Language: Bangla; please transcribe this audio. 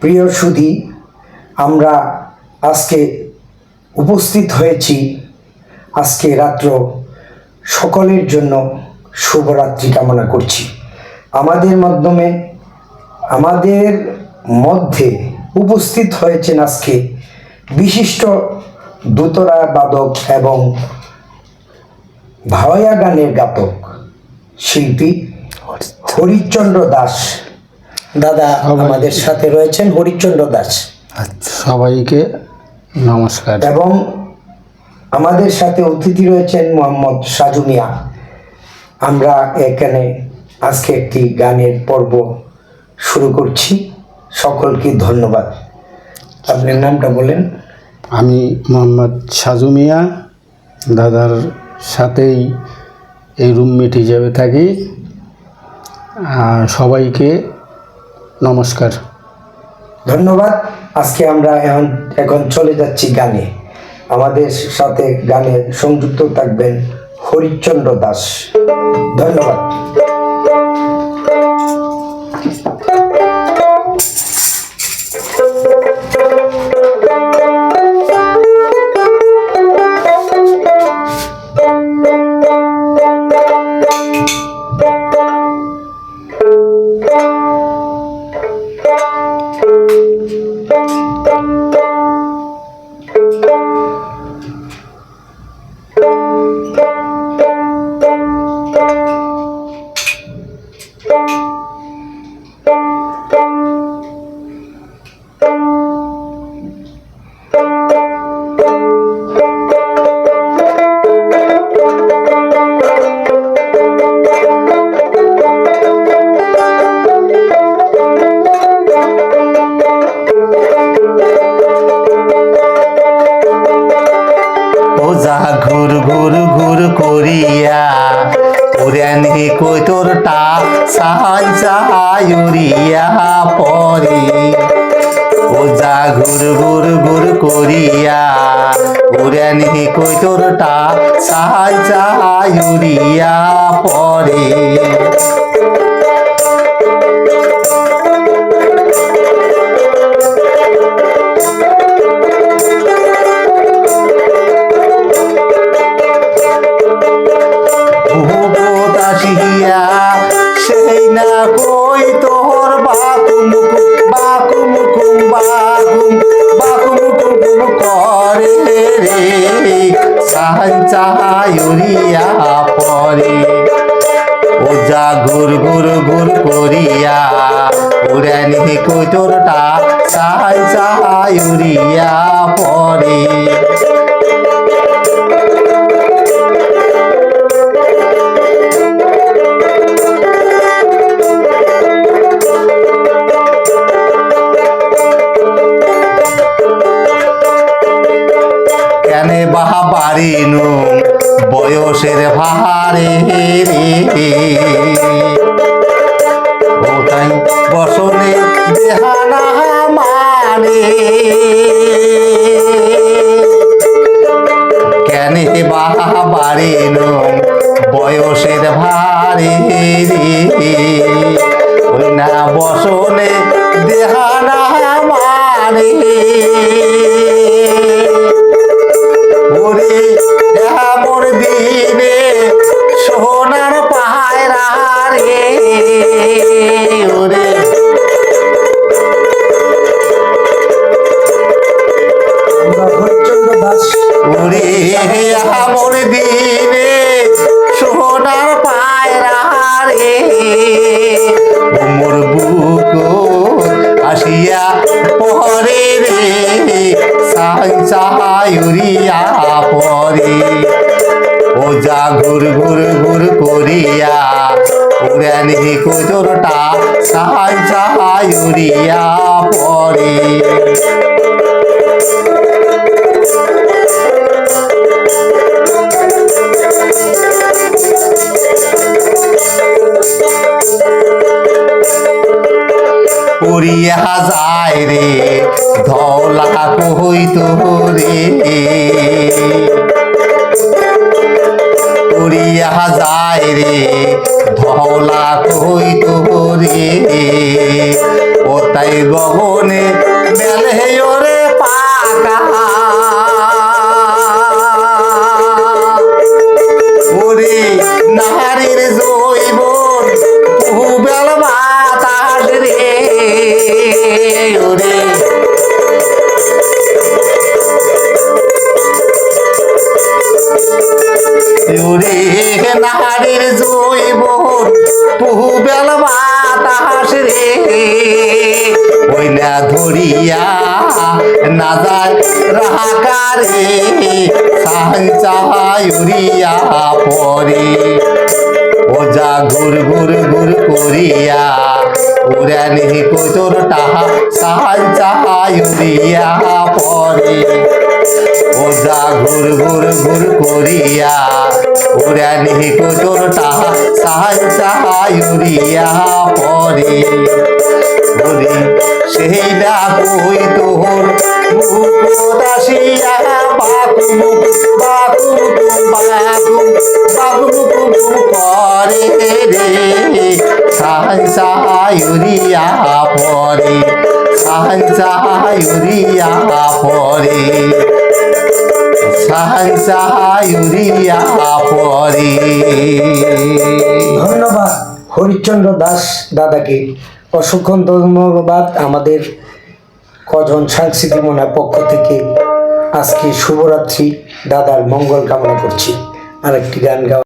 প্রিয় সুধী, আমরা আজকে উপস্থিত হয়েছি আজকে রাত্র সকলের জন্য শুভরাত্রি কামনা করছি। আমাদের মাধ্যমে, আমাদের মধ্যে উপস্থিত হয়েছেন আজকে বিশিষ্ট দোতরা বাদক এবং ভাওয়া গানের গাতক শিল্পী হরিচন্দ্র দাস। দাদা আমাদের সাথে রয়েছেন হরিচন্দ্র দাস। আচ্ছা সবাইকে নমস্কার। এবং আমাদের সাথে অতিথি রয়েছেন মোহাম্মদ সাজু মিয়া। আমরা এখানে আজকে একটি গানের পর্ব শুরু করছি। সকলকে ধন্যবাদ। আপনার নামটা বলেন। আমি মোহাম্মদ সাজু মিয়া দাদার সাথেই এই রুমমেট হিসেবে থাকি। সবাইকে নমস্কার। ধন্যবাদ। আজকে আমরা এখন এখন চলে যাচ্ছি গানে। আমাদের সাথে গানে সংযুক্ত থাকবেন হরিচন্দ্র দাস। ধন্যবাদ। ঘুর ঘুর করিয়া পুরেন কই তোর টা? সাই সাহাই উড়িয়া পরে ও যা ঘুর ঘুর ঘুর করিয়া পুরেন কই তোর টা? সাই সাহাই উড়িয়া পরে সাহায্যায়ুরিয়া পরে। ও যা ঘুর ঘুর ঘুর করিয়া উড়ানি কই তোরটা সাহায্যায়ুরিয়া পরে। কেনে বাহা নু বয়সের ভারে রে ও বসনে দেহানা মানে। কেনে বাহা পারিনু বয়সের ভারে ওই না বসনে দিনে সোনার পায়রা রে মোর বুক আসিয়া পরে রে, সাই সাহায়ুরিয়া পরে। ও যা ঘুর ঘুর ঘুর করিয়া, উড়ানি কোজরটা সাহাই সাহায়ুরিয়া পরে। যায় রে ধলা কই তোরে? উড়িয়া যায় রে ধলা কই রে ওরে নারীর জৈবন ভূবেল বাতাস রে ওই না ধরিয়া না যায় রাহাকারে সাঞ্চাই উড়িয়া পরে। ওজা ঘুর ঘুর ঘুর করিয়া উড়ানি কোচর টাহা সাঞ্চাই উড়িয়া পরে। ওজা ঘুর ঘুর ঘুর করিয়া উড়ানি কোচর টাহা সাঞ্চাই উড়িয়া পরে বলি, সেই না কই তোর মুখদাসিয়া বাকু মুখ বাকু বাকু বাকু মুখ করে রে। সাহায্যায়ুরিয়া পরে সাহায্যায়ুরিয়া পরে পরে ধন্যবাদ হরিশ্চন্দ্র দাস দাদাকে। অসংখ্য ধন্যবাদ আমাদের কজন সাংস্কৃতিক মনার পক্ষ থেকে। আজকে শুভরাত্রি, দাদার মঙ্গল কামনা করছি। আরেকটি গান গাওয়া